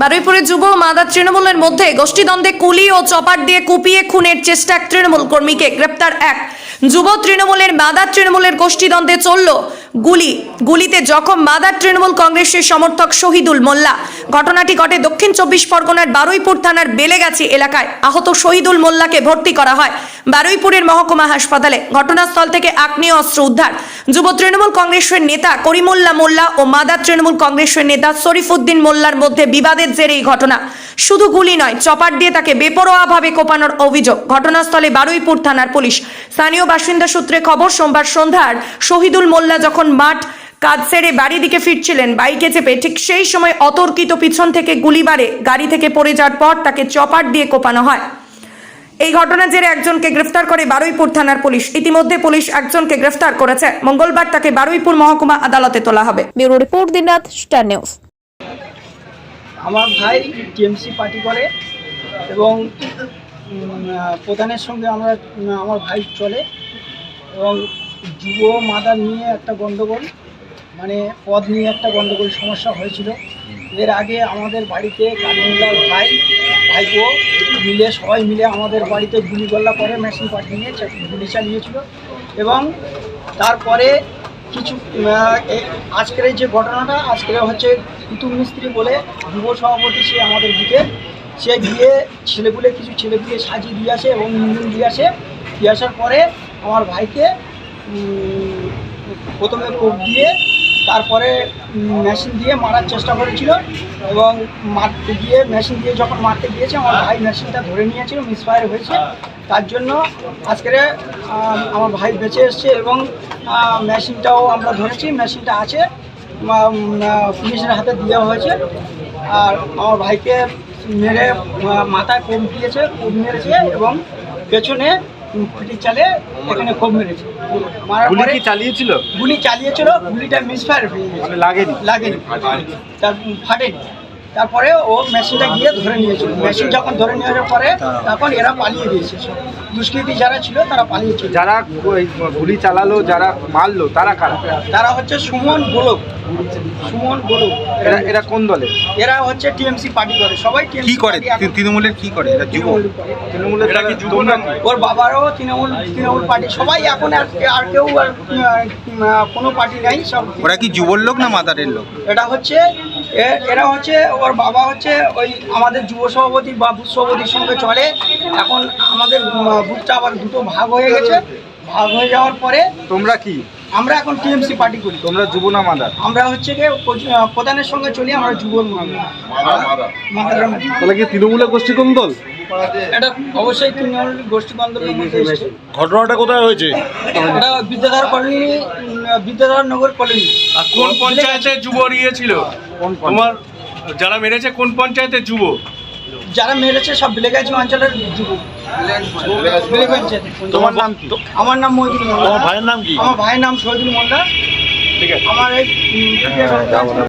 বারুইপুরে যুব মাদা তৃণমূলের মধ্যে গোষ্ঠীদ্বন্দ্বে কুলি ও চপার দিয়ে কুপিয়ে খুনের চেষ্টা এক তৃণমূল কর্মীকে গ্রেপ্তার এক। যুব তৃণমূলের মাদার তৃণমূলের গোষ্ঠীদ্বন্দ্বে চলল গুলি। গুলিতে জখম মাদার তৃণমূল কংগ্রেসের সমর্থক শহীদুল মোল্লা। ঘটনাটি ঘটে দক্ষিণ চব্বিশ পরগনার বারুইপুর থানার বেলেগাছি এলাকায়। আহত শহীদুল মোল্লাকে ভর্তি করা হয়। বারুইপুরের মহকুমা হাসপাতালে ঘটনাস্থল থেকে আগ্নেয় অস্ত্র উদ্ধার। যুব তৃণমূল কংগ্রেসের নেতা করিমুল্লা মোল্লা ও মাদার তৃণমূল কংগ্রেসের নেতা শরীফুদ্দিন মোল্লার মধ্যে বিবাদের জেরে এই ঘটনা। শুধু গুলি নয় চপার দিয়ে তাকে বেপরোয়াভাবে কোপানোর অভিযোগ। ঘটনাস্থলে বারুইপুর থানার পুলিশ। স্থানীয় বাসিন্দা সূত্রে খবর, সোমবার সন্ধ্যার শহীদুল মোল্লা যখন মাঠ কাজ সেরে বাড়ি দিকে ফিরছিলেন, বাইকে চেপে ঠিক সেই সময় অতর্কিত পিছন থেকে গুলি বাড়ে গাড়ি থেকে পড়ে যাওয়ার পর তাকে চপার দিয়ে কোপানো হয়। এই ঘটনার জেরে একজনকে গ্রেফতার করে বারুইপুর থানার পুলিশ। ইতিমধ্যে পুলিশ একজনকে গ্রেফতার করেছে। মঙ্গলবার তাকে বারুইপুর মহকুমা আদালতে তোলা হবে। Bureau report Dinraat star news. আমার ভাই টিএমসি পার্টি করে এবং প্রধানের সঙ্গে আমরা আমার ভাই চলে এবং যুব মাদার নিয়ে একটা গণ্ডগোল মানে পদ নিয়ে একটা গণ্ডগোল সমস্যা হয়েছিল। এর আগে আমাদের বাড়িতে কালিমুল্লার ভাই ভাইপো মিলে, সবাই মিলে আমাদের বাড়িতে গুলিগোল্লা করে, মেশিন পার্টি নিয়ে গুলি চালিয়েছিল। এবং তারপরে কিছু আজকের যে ঘটনাটা, আজকের হচ্ছে কুতুব মিস্ত্রি বলে যুব সভাপতি সে আমাদের বুথে সে গিয়ে ছেলেগুলো কিছু ছেলেগুলো সাজিয়ে দিয়ে আসে এবং ইঞ্জিন দিয়ে আসে। দিয়ে আসার পরে আমার ভাইকে প্রথমে কোপ দিয়ে তারপরে মেশিন দিয়ে মারার চেষ্টা করেছিল এবং মারতে গিয়ে, মেশিন দিয়ে যখন মারতে গিয়েছে, আমার ভাই মেশিনটা ধরে নিয়েছিল মিসফায়ার হয়েছে। তার জন্য আজকের আমার ভাই বেঁচে এসছে এবং মেশিনটাও আমরা ধরেছি, মেশিনটা আছে পুলিশের হাতে দেওয়া হয়েছে। আর আমার ভাইকে মেরে মাথায় কোপ দিয়েছে কোপ মেরেছে এবং পেছনে পিটির চালে এখানে কোপ মেরেছে। মারার গুলি পরে কি চালিয়েছিল? গুলি চালিয়েছিল গুলিটা মিসফায়ার হয়ে গেছে। মানে লাগেনি? লাগেনি। তার ফাটেনি। তারপরে ও মেশিনটা গিয়ে ধরে নিয়েছিল। মেশিন যখন ধরে নেওয়ার পরে তখন এরা পালিয়ে দিয়েছে। দুষ্কৃতী যারা ছিল তারা পালিয়েছিল যারা গুলি চালালো যারা মারলো তারা কারা? তারা হচ্ছে সুমন গোলক। সুমন গোলক। এরা এরা কোন দলে এরা হচ্ছে টিএমসি পার্টি করে। সবাই কি করে? তৃণমূলের কি করে? এরা যুব তৃণমূলের এরা কি যুব? ওর বাবারও তৃণমূল তৃণমূল পার্টি। সবাই এখন আর আর কেউ আর কোনো পার্টি নাই সব ওরা কি যুবর লোক না মাদারের লোক? এটা হচ্ছে এরা হচ্ছে, ওর বাবা হচ্ছে ওই আমাদের যুব সভাপতি বা বুথ সভাপতির সঙ্গে চলে। এখন আমাদের বুথটা আবার দুটো ভাগ হয়ে গেছে। ভাগ হয়ে যাওয়ার পরে তোমরা কি? আমরা এখন টিএমসি পার্টি করি। তোমরা যুব না মাদার। আমরা হচ্ছে গিয়ে প্রধানের সঙ্গে চলি আমরা যুব তাহলে কি তৃণমূলের গোষ্ঠী কোন দল? এটা অবশ্যই তৃণমূল গোষ্ঠী আন্দোলনের ঘটনাটা কোথায় হয়েছে? এটা বিদ্যাধর কলোনি বিদ্যাধর নগর কলোনি। আর কোন পঞ্চায়েতে যুব নিয়েছিল? কোন তোমার যারা মেরেছে কোন পঞ্চায়েতে যুব? যারা মেরেছে সব বিলেগাছি অঞ্চলের যুবক বিলেগঞ্জের তোমার নাম কি? আমার নাম মহিদুল মোল্লা ভাইয়ের নাম কি? আমার ভাইয়ের নাম শহীদুল মোল্লা ঠিক আছে। আমার এই উম,